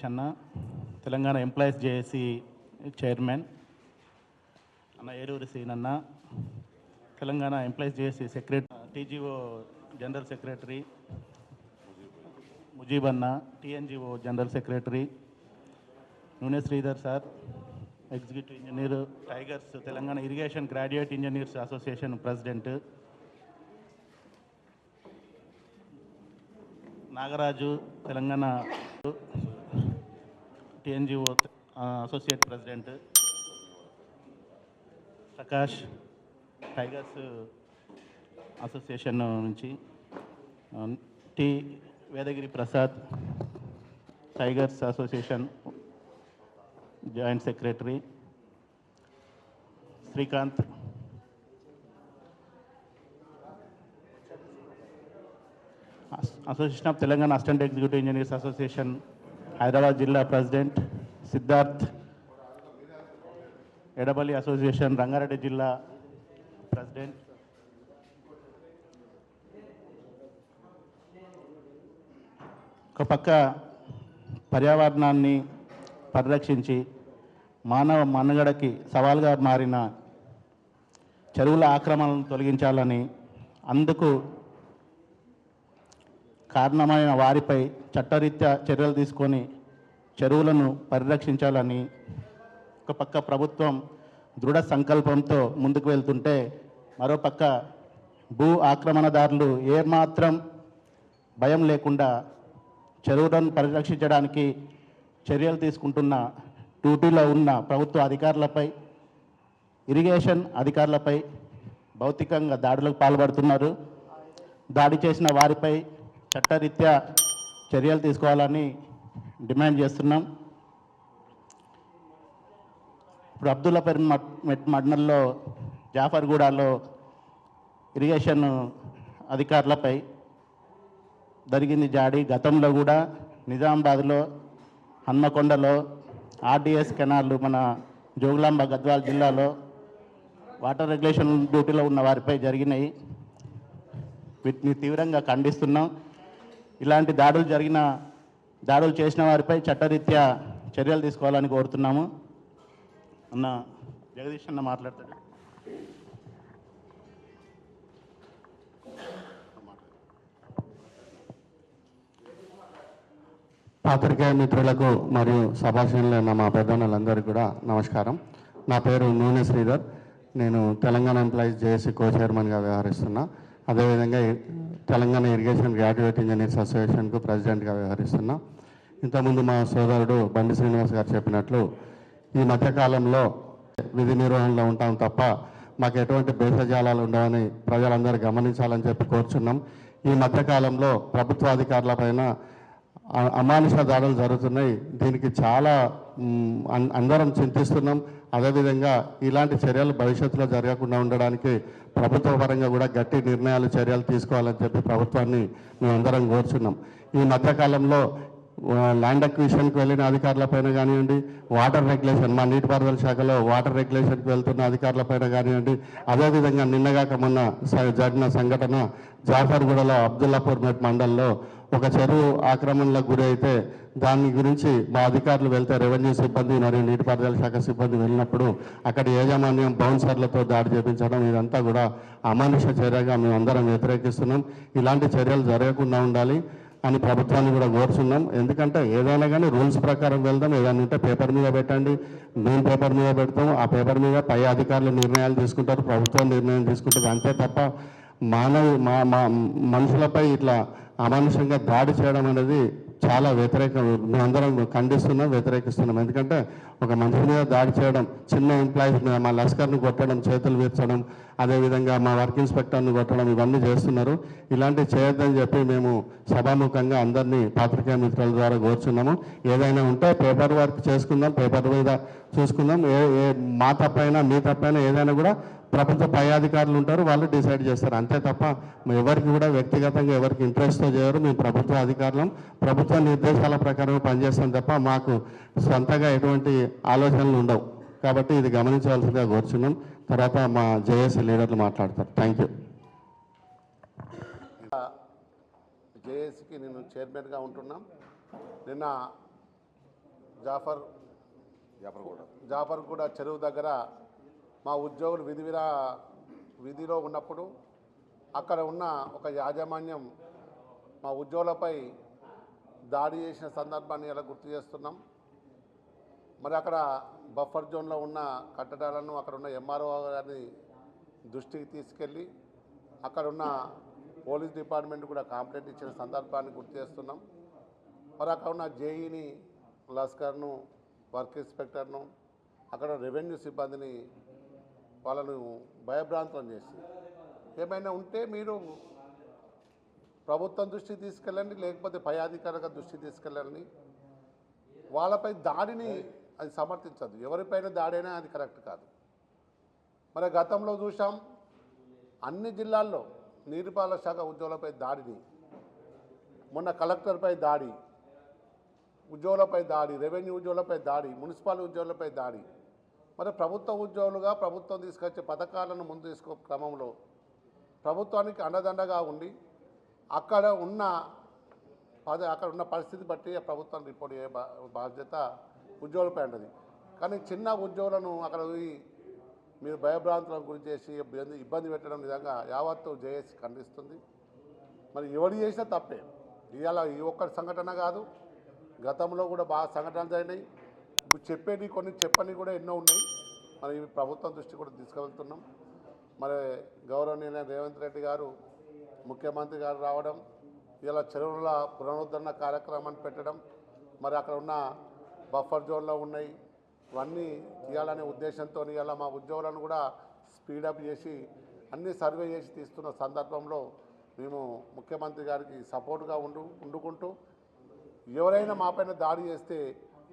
వెంకటేష్ అన్న Telangana employees JAC chairman. అన్న ఏలూరి సీన్ అన్న. Telangana employees JAC secretary TGO general secretary. Mujeeb అన్న TNGO general secretary. Nune Sridhar sir executive engineer tigers Telangana irrigation graduate engineers association president. Nagaraju Telangana TNGO associate president Prakash tigers association నుంచి ఆ, T Vedagiri Prasad tigers association joint secretary Srikanth us- association of Telangana assistant executive engineers association Hyderabad జిల్లా president Siddharth Edaballi association Rangareddy జిల్లా president. ఒక పక్క పర్యావరణాన్ని పరిరక్షించి మానవ మనుగడకి సవాల్గా మారిన చెరువుల ఆక్రమణలను తొలగించాలని అందుకు కారణమైన వారిపై చట్టరీత్యా చర్యలు తీసుకొని చెరువులను పరిరక్షించాలని ఒక పక్క ప్రభుత్వం దృఢ సంకల్పంతో ముందుకు వెళ్తుంటే మరోపక్క భూ ఆక్రమణదారులు ఏమాత్రం భయం లేకుండా చెరువులను పరిరక్షించడానికి చర్యలు తీసుకుంటున్న డ్యూటీలో ఉన్న ప్రభుత్వ అధికారులపై ఇరిగేషన్ అధికారులపై భౌతికంగా దాడులకు పాల్పడుతున్నారు. దాడి చేసిన వారిపై చట్టరీత్యా చర్యలు తీసుకోవాలని డిమాండ్ చేస్తున్నాం. ఇప్పుడు అబ్దుల్లాపేట మెట్ మండలంలో జాఫర్గూడలో ఇరిగేషన్ అధికారులపై జరిగింది జాడి. గతంలో కూడా నిజామాబాద్లో హన్మకొండలో ఆర్డీఎస్ కెనాల్ మన జోగులాంబ గద్వాల జిల్లాలో వాటర్ రెగ్యులేషన్ డ్యూటీలో ఉన్న వారిపై జరిగినాయి. వీటిని తీవ్రంగా ఖండిస్తున్నాం. ఇలాంటి దాడులు జరిగిన దాడులు చేసిన వారిపై చట్టరీత్యా చర్యలు తీసుకోవాలని కోరుతున్నాము. అన్న జగదీష్ అన్న మాట్లాడతాడు. పాత్రికేయ మిత్రులకు మరియు సభాషణలు మా పెద్దన్నలందరికీ కూడా నమస్కారం. నా పేరు నూనె శ్రీధర్. నేను తెలంగాణ ఎంప్లాయీస్ జేఏసీ కో చైర్మన్గా వ్యవహరిస్తున్నా. అదేవిధంగా తెలంగాణ ఇరిగేషన్ గ్రాడ్యుయేట్ ఇంజనీర్స్ అసోసియేషన్కు ప్రెసిడెంట్గా వ్యవహరిస్తున్నా ఇంతకుముందు మా సోదరుడు బండి శ్రీనివాస్ గారు చెప్పినట్లు ఈ మధ్యకాలంలో విధి నిర్వహణలో ఉంటాం తప్ప మాకు ఎటువంటి భేషజాలాలు ఉండవని ప్రజలందరూ గమనించాలని చెప్పి కోరుచున్నాం. ఈ మధ్యకాలంలో ప్రభుత్వ పైన అమానుష దాడులు జరుగుతున్నాయి. దీనికి చాలా అందరం చింతిస్తున్నాం. అదేవిధంగా ఇలాంటి చర్యలు భవిష్యత్తులో జరగకుండా ఉండడానికి ప్రభుత్వ పరంగా కూడా గట్టి నిర్ణయాలు చర్యలు తీసుకోవాలని చెప్పి ప్రభుత్వాన్ని మేమందరం కోరుచున్నాం. ఈ మధ్యకాలంలో ల్యాండ్ అక్విజిషన్కి వెళ్ళిన అధికారులపైన కానివ్వండి వాటర్ రెగ్యులేషన్ మా నీటిపారుదల శాఖలో వాటర్ రెగ్యులేషన్కి వెళ్తున్న అధికారులపైన కానివ్వండి అదేవిధంగా నిన్నగాక మొన్న స- జరిగిన సంఘటన జాఫర్గూడలో అబ్దుల్లాపూర్ మెట్ మండల్లో ఒక చెరువు ఆక్రమణలకు గురైతే దాని గురించి మా అధికారులు వెళ్తే రెవెన్యూ సిబ్బంది మరియు నీటిపారుదల శాఖ సిబ్బంది వెళ్ళినప్పుడు అక్కడ యాజమాన్యం బౌన్సర్లతో దాడి చేపించడం ఇదంతా కూడా అమానుష చర్యగా మేము అందరం వ్యతిరేకిస్తున్నాం. ఇలాంటి చర్యలు జరగకుండా ఉండాలి అని ప్రభుత్వాన్ని కూడా కోరుచున్నాం. ఎందుకంటే ఏదైనా కానీ రూల్స్ ప్రకారం వెళ్దాం ఏదైనా ఉంటే పేపర్ మీద పెట్టండి. మేము పేపర్ మీద పెడతాం ఆ పేపర్ మీద పై అధికారులు నిర్ణయాలు తీసుకుంటారు ప్రభుత్వం నిర్ణయం తీసుకుంటారు అంతే తప్ప మానవ మా మా మనుషులపై ఇట్లా అమానుషంగా దాడి చేయడం అనేది చాలా వ్యతిరేకం. అందరం ఖండిస్తున్నాం వ్యతిరేకిస్తున్నాం. ఎందుకంటే ఒక మనిషి మీద దాడి చేయడం చిన్న ఎంప్లాయీస్ మీద మా లస్కర్ని కొట్టడం చేతులు విరచడం అదేవిధంగా మా వర్క్ ఇన్స్పెక్టర్ని కొట్టడం ఇవన్నీ చేస్తున్నారు. ఇలాంటివి చేయొద్దని చెప్పి మేము సభాముఖంగా అందరినీ పాత్రికేయ మిత్రుల ద్వారా కోరుచున్నాము. ఏదైనా ఉంటే పేపర్ వర్క్ చేసుకుందాం. పేపర్ మీద చూసుకుందాం. ఏ ఏ మా తప్పైనా మీ తప్పైనా ఏదైనా కూడా ప్రభుత్వ పై అధికారులు ఉంటారు వాళ్ళు డిసైడ్ చేస్తారు. అంతే తప్ప ఎవరికి కూడా వ్యక్తిగతంగా ఎవరికి ఇంట్రెస్ట్తో చేయరు. మేము ప్రభుత్వ అధికారులం. ప్రభుత్వ నిర్దేశాల ప్రకారం పనిచేస్తాం తప్ప మాకు సొంతగా ఎటువంటి ఆలోచనలు ఉండవు. కాబట్టి ఇది గమనించవలసిందిగా కోరుచున్నాం. తర్వాత మా జేఏసీ లీడర్లు మాట్లాడతారు. Thank you. జేఏసీకి నేను చైర్మన్గా ఉంటున్నాం. నిన్న జాఫర్ జాపర్గూడ జాపర్గూడ చెరువు దగ్గర మా ఉద్యోగులు విధి విరా విధిలో ఉన్నప్పుడు అక్కడ ఉన్న ఒక యాజమాన్యం మా ఉద్యోగులపై దాడి చేసిన సందర్భాన్ని ఇలా గుర్తు చేస్తున్నాం. మరి అక్కడ బఫర్ జోన్లో ఉన్న కట్టడాలను అక్కడ ఉన్న ఎంఆర్ఓ గారిని దృష్టికి తీసుకెళ్ళి అక్కడ ఉన్న పోలీస్ డిపార్ట్మెంట్ కూడా కంప్లైంట్ ఇచ్చిన సందర్భాన్ని గుర్తు చేస్తున్నాం. మరి అక్కడ ఉన్న జేఈని లస్కర్ను వర్క్ ఇన్స్పెక్టర్ను అక్కడ రెవెన్యూ సిబ్బందిని వాళ్ళను భయభ్రాంతం చేసి ఏమైనా ఉంటే మీరు ప్రభుత్వం దృష్టి తీసుకెళ్ళండి లేకపోతే పై అధికారుల దృష్టి తీసుకెళ్ళండి. వాళ్ళపై దాడిని అది సమర్థించదు. ఎవరిపైన దాడైనా అది కరెక్ట్ కాదు. మరి గతంలో చూసాం అన్ని జిల్లాల్లో నీటిపారుదల శాఖ ఉద్యోగులపై దాడిని మొన్న కలెక్టర్పై దాడి ఉద్యోగులపై దాడి రెవెన్యూ ఉద్యోగులపై దాడి మున్సిపల్ ఉద్యోగులపై దాడి. మరి ప్రభుత్వ ఉద్యోగులుగా ప్రభుత్వం తీసుకొచ్చే పథకాలను ముందు తీసుకో క్రమంలో ప్రభుత్వానికి అండదండగా ఉండి అక్కడ ఉన్న పద అక్కడ ఉన్న పరిస్థితి బట్టి ప్రభుత్వం రిపోర్ట్ చేయ బాధ్యత ఉద్యోగులపై ఉండదు కానీ చిన్న ఉద్యోగులను అక్కడ మీరు భయభ్రాంతుల గురి చేసి ఇబ్బంది ఇబ్బంది పెట్టడం విధంగా యావత్తు జేఏసీ ఖండిస్తుంది. మరి ఎవరు చేసినా తప్పే. ఇవాళ ఈ ఒక్కటి సంఘటన కాదు. గతంలో కూడా బాగా సంఘటనలు జరిగినాయి. ఇప్పుడు చెప్పేవి కొన్ని చెప్పని కూడా ఎన్నో ఉన్నాయి. మరి ఇవి ప్రభుత్వం దృష్టి కూడా తీసుకువెళ్తున్నాం మరి గౌరవనీయ రేవంత్ రెడ్డి గారు ముఖ్యమంత్రి గారు రావడం ఇలా చెరువుల పునరుద్ధరణ కార్యక్రమాన్ని పెట్టడం మరి అక్కడ ఉన్న బఫర్ జోన్లో ఉన్నాయి. ఇవన్నీ తీయాలనే ఉద్దేశంతో ఇలా మా ఉద్యోగులను కూడా స్పీడప్ చేసి అన్ని సర్వే చేసి తీస్తున్న సందర్భంలో మేము ముఖ్యమంత్రి గారికి సపోర్ట్గా ఉండు ఉండుకుంటూ ఎవరైనా మాపైన దాడి చేస్తే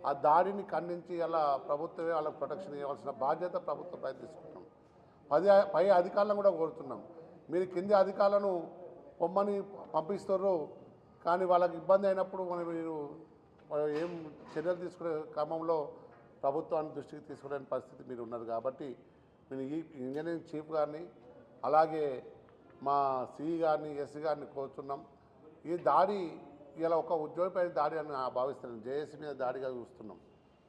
ఆ దాడిని ఖండించి అలా ప్రభుత్వమే వాళ్ళకి ప్రొటెక్షన్ ఇవ్వాల్సిన బాధ్యత ప్రభుత్వం ప్రయత్నిస్తున్నాం పది పై అధికారులను కూడా కోరుతున్నాం. మీరు కింది అధికారులను పొమ్మని పంపిస్తారు కానీ వాళ్ళకి ఇబ్బంది అయినప్పుడు మనం మీరు ఏం చర్యలు తీసుకునే క్రమంలో ప్రభుత్వాన్ని దృష్టికి తీసుకునే పరిస్థితి మీరు ఉన్నారు కాబట్టి నేను ఈ ఇంజనీరింగ్ చీఫ్ గారిని అలాగే మా సిఈ గారిని ఎస్సీ గారిని కోరుతున్నాం. ఈ దాడి ఇలా ఒక ఉద్యోగిపై దాడి అని భావిస్తున్నాం భావిస్తున్నాను. జేఏసీ మీద దాడిగా చూస్తున్నాం.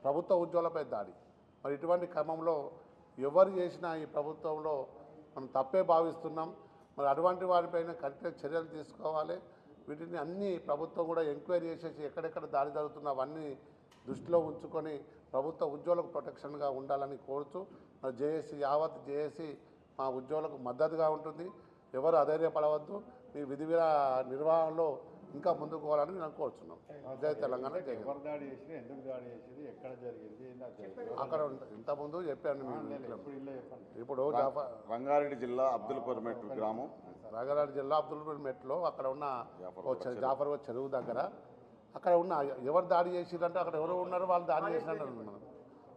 ప్రభుత్వ ఉద్యోగులపై దాడి. మరి ఇటువంటి క్రమంలో ఎవరు చేసినా ఈ ప్రభుత్వంలో మనం తప్పే భావిస్తున్నాం. మరి అటువంటి వారిపైన కఠిన చర్యలు తీసుకోవాలి. వీటిని అన్ని ప్రభుత్వం కూడా ఎంక్వైరీ చేసేసి ఎక్కడెక్కడ దాడి జరుగుతున్న అవన్నీ దృష్టిలో ఉంచుకొని ప్రభుత్వ ఉద్యోగులకు ప్రొటెక్షన్గా ఉండాలని కోరుతూ మరి జేఏసీ యావత్ జేఏసీ మా ఉద్యోగులకు మద్దతుగా ఉంటుంది. ఎవరు అధైర్యపడవద్దు. మీ విధి నిర్వహణలో ఇంకా ముందుకు పోవాలని నేను కోరుతున్నాం జై తెలంగాణ. అక్కడ ఇంతకుముందు చెప్పాను ఇప్పుడు రంగారెడ్డి జిల్లా అబ్దుల్పూర్మెట్ గ్రామం. రంగారెడ్డి జిల్లా అబ్దుల్పూర్ మెట్లో అక్కడ ఉన్న జాఫర్ ఓ చెరువు దగ్గర అక్కడ ఉన్న ఎవరు దాడి చేసిరంటే అక్కడ ఎవరు ఉన్నారు వాళ్ళు దాడి చేసినట్టు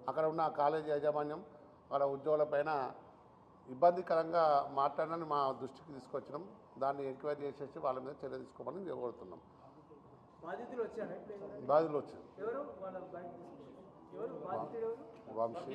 అక్కడ ఉన్న కాలేజీ యాజమాన్యం వాళ్ళ ఉద్యోగుల పైన ఇబ్బందికరంగా మాట్లాడని మా దృష్టికి తీసుకొచ్చినాం. దాన్ని ఎంక్వైరీ చేసేసి వాళ్ళ మీద చర్య తీసుకోమని కోరుతున్నాం. బాధితులు వచ్చారా వంశీ.